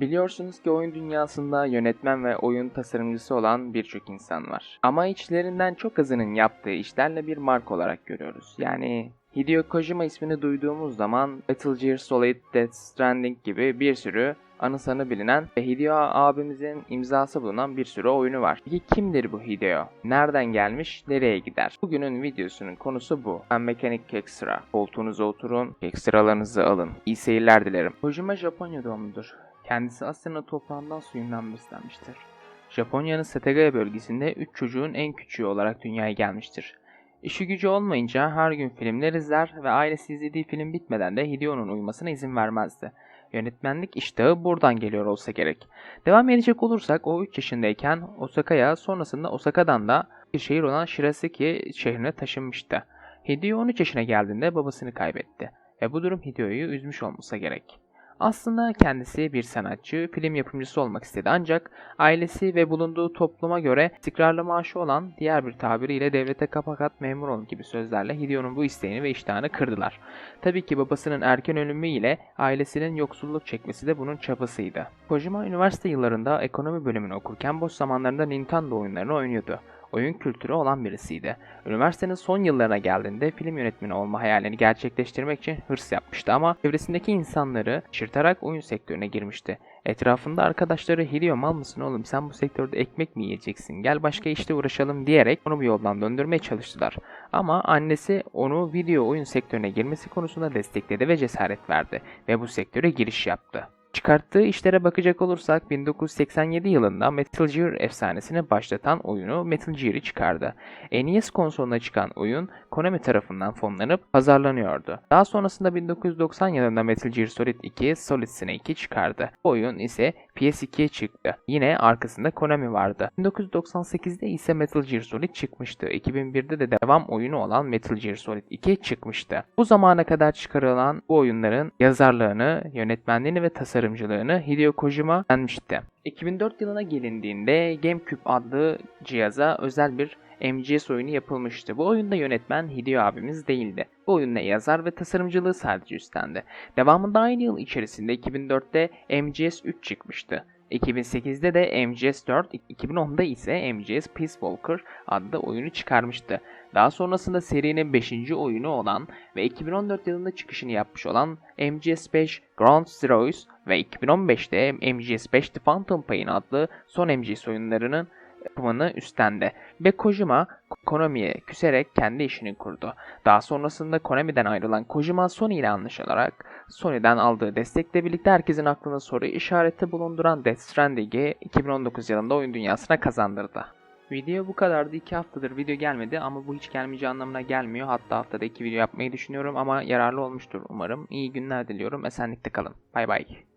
Biliyorsunuz ki oyun dünyasında yönetmen ve oyun tasarımcısı olan birçok insan var. Ama içlerinden çok azının yaptığı işlerle bir marka olarak görüyoruz. Yani Hideo Kojima ismini duyduğumuz zaman Metal Gear Solid, Death Stranding gibi bir sürü anı sanı bilinen ve Hideo abimizin imzası bulunan bir sürü oyunu var. Peki kimdir bu Hideo? Nereden gelmiş, nereye gider? Bugünün videosunun konusu bu. Ben Mekanik Kekstra. Koltuğunuza oturun, ekstralarınızı alın. İyi seyirler dilerim. Kojima Japonya doğumludur. Kendisi Asya'nın toprağından suyundan beslenmiştir. Japonya'nın Setagaya bölgesinde 3 çocuğun en küçüğü olarak dünyaya gelmiştir. İşi gücü olmayınca her gün filmler izler ve ailesi izlediği film bitmeden de Hideo'nun uyumasına izin vermezdi. Yönetmenlik iştahı buradan geliyor olsa gerek. Devam edecek olursak o 3 yaşındayken Osaka'ya sonrasında Osaka'dan da bir şehir olan Shirasaki şehrine taşınmıştı. Hideo 13 yaşına geldiğinde babasını kaybetti ve bu durum Hideo'yu üzmüş olmasa gerek. Aslında kendisi bir sanatçı, film yapımcısı olmak istedi ancak ailesi ve bulunduğu topluma göre istikrarlı maaşı olan diğer bir tabiriyle devlete kapak at memur olun gibi sözlerle Hideo'nun bu isteğini ve iştahını kırdılar. Tabii ki babasının erken ölümü ile ailesinin yoksulluk çekmesi de bunun çabasıydı. Kojima üniversite yıllarında ekonomi bölümünü okurken boş zamanlarında Nintendo oyunlarını oynuyordu oyun kültürü olan birisiydi. Üniversitenin son yıllarına geldiğinde film yönetmeni olma hayalini gerçekleştirmek için hırs yapmıştı ama çevresindeki insanları şaşırtarak oyun sektörüne girmişti. Etrafında arkadaşları Hideo mal mısın oğlum sen bu sektörde ekmek mi yiyeceksin gel başka işte uğraşalım diyerek onu bir yoldan döndürmeye çalıştılar. Ama annesi onu video oyun sektörüne girmesi konusunda destekledi ve cesaret verdi ve bu sektöre giriş yaptı. Çıkarttığı işlere bakacak olursak 1987 yılında Metal Gear efsanesini başlatan oyunu Metal Gear'ı çıkardı. NES konsoluna çıkan oyun Konami tarafından fonlanıp pazarlanıyordu. Daha sonrasında 1990 yılında Metal Gear Solid 2 Solid Snake'i çıkardı. Bu oyun ise PS2'ye çıktı. Yine arkasında Konami vardı. 1998'de ise Metal Gear Solid çıkmıştı. 2001'de de devam oyunu olan Metal Gear Solid 2 çıkmıştı. Bu zamana kadar çıkarılan bu oyunların yazarlığını, yönetmenliğini ve tasarımcılığını Hideo Kojima vermişti. 2004 yılına gelindiğinde GameCube adlı cihaza özel bir MGS oyunu yapılmıştı. Bu oyunda yönetmen Hideo abimiz değildi. Bu oyunda yazar ve tasarımcılığı sadece üstlendi. Devamında aynı yıl içerisinde 2004'te MGS 3 çıkmıştı. 2008'de de MGS 4, 2010'da ise MGS Peace Walker adlı oyunu çıkarmıştı. Daha sonrasında serinin 5. oyunu olan ve 2014 yılında çıkışını yapmış olan MGS 5 Ground Zeroes ve 2015'te MGS 5 The Phantom Pain adlı son MGS oyunlarının yapımını üstlendi ve Kojima Konami'ye küserek kendi işini kurdu. Daha sonrasında Konami'den ayrılan Kojima Sony ile anlaşılarak Sony'den aldığı destekle birlikte herkesin aklına soru işareti bulunduran Death Stranding'i 2019 yılında oyun dünyasına kazandırdı. Video bu kadardı. 2 haftadır video gelmedi ama bu hiç gelmeyeceği anlamına gelmiyor. Hatta haftada 2 video yapmayı düşünüyorum ama yararlı olmuştur umarım. İyi günler diliyorum. Esenlikte kalın. Bay bay.